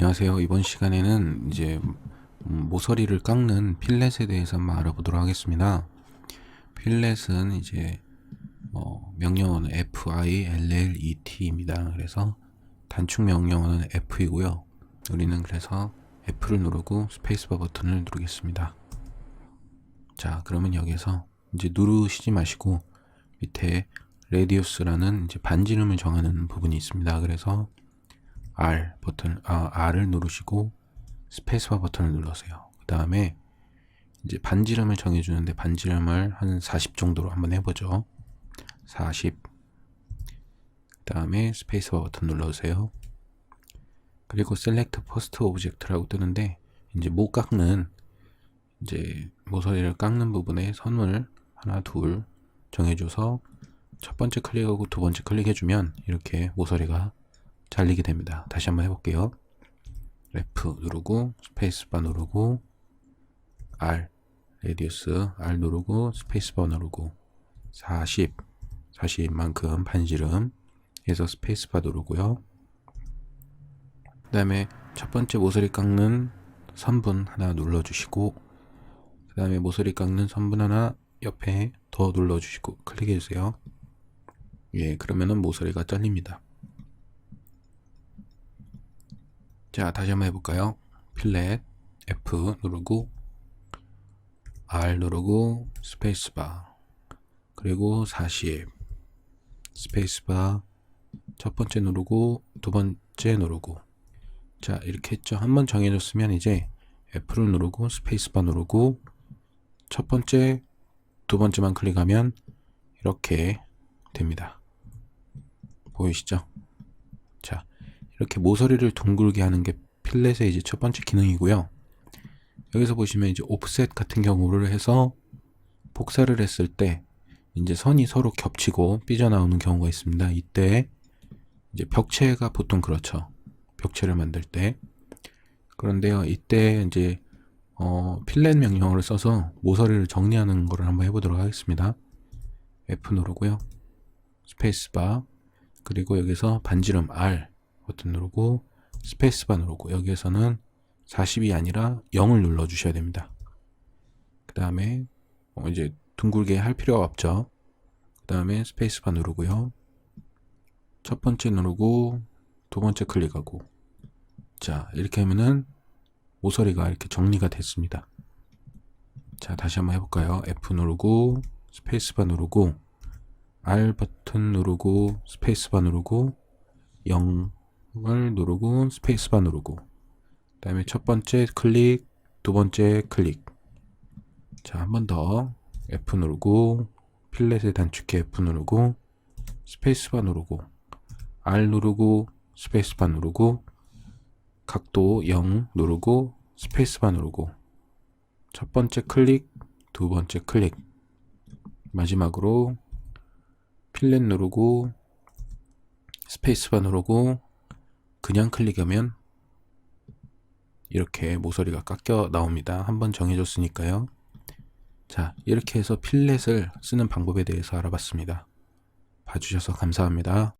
안녕하세요. 이번 시간에는 이제 음, 모서리를 깎는 필렛에 대해서 한번 알아보도록 하겠습니다. 필렛은 이제 어, 명령어는 FILLET입니다. 그래서 단축 명령어는 F이고요. 우리는 그래서 F를 누르고 스페이스바 버튼을 누르겠습니다. 자, 그러면 여기서 이제 누르시지 마시고 밑에 레디우스라는 이제 반지름을 정하는 부분이 있습니다. 그래서 R 버튼, 아, R을 누르시고 스페이스바 버튼을 눌러세요. 그 다음에 이제 반지름을 정해주는데 반지름을 한 40 정도로 한번 해보죠. 40. 그 다음에 스페이스바 버튼 눌러주세요. 그리고 셀렉트 퍼스트 오브젝트라고 뜨는데 이제 못 깎는 이제 모서리를 깎는 부분에 선을 하나 둘 정해줘서 첫 번째 클릭하고 두 번째 클릭해주면 이렇게 모서리가 잘리게 됩니다. 다시 한번 해볼게요. F 누르고 스페이스바 누르고 R 레디우스 R 누르고 스페이스바 누르고 40 40만큼 반지름 해서 스페이스바 누르고요. 그 다음에 첫 번째 모서리 깎는 선분 하나 눌러주시고 그 다음에 모서리 깎는 선분 하나 옆에 더 눌러주시고 클릭해주세요. 예, 그러면은 모서리가 잘립니다. 자, 다시 한번 해볼까요? 필렛 F 누르고 R 누르고 스페이스바. 그리고 40 스페이스바. 첫 번째 누르고 두 번째 누르고. 자 이렇게 했죠. 한 번 정해줬으면 이제 F를 누르고 스페이스바 누르고 첫 번째 두 번째만 클릭하면 이렇게 됩니다. 보이시죠? 자 이렇게 모서리를 둥글게 하는 게 필렛의 이제 첫 번째 기능이고요. 여기서 보시면 이제 오프셋 같은 경우를 해서 복사를 했을 때 이제 선이 서로 겹치고 삐져나오는 경우가 있습니다. 이때 이제 벽체가 보통 그렇죠. 벽체를 만들 때. 그런데요, 이때 이제 어, 필렛 명령어를 써서 모서리를 정리하는 거를 한번 해보도록 하겠습니다. F 누르고요. 스페이스바 그리고 여기서 반지름 R 버튼 누르고 스페이스바 누르고 여기에서는 40이 아니라 0을 눌러 주셔야 됩니다. 그 다음에 어 이제 둥글게 할 필요가 없죠. 그 다음에 스페이스바 누르고요. 첫 번째 누르고 두 번째 클릭하고 자 이렇게 하면은 모서리가 이렇게 정리가 됐습니다. 자 다시 한번 해볼까요? F 누르고 스페이스바 누르고 R 버튼 누르고 스페이스바 누르고 0 을 누르고 스페이스바 누르고 그 다음에 첫 번째 클릭 두 번째 클릭. 자 한 번 더 F 누르고 필렛에 단축키 F 누르고 스페이스바 누르고 R 누르고 스페이스바 누르고 각도 0 누르고 스페이스바 누르고. 첫 번째 클릭 두 번째 클릭. 마지막으로 필렛 누르고 스페이스바 누르고 그냥 클릭하면 이렇게 모서리가 깎여 나옵니다. 한번 정해줬으니까요. 자, 이렇게 해서 필렛을 쓰는 방법에 대해서 알아봤습니다. 봐주셔서 감사합니다.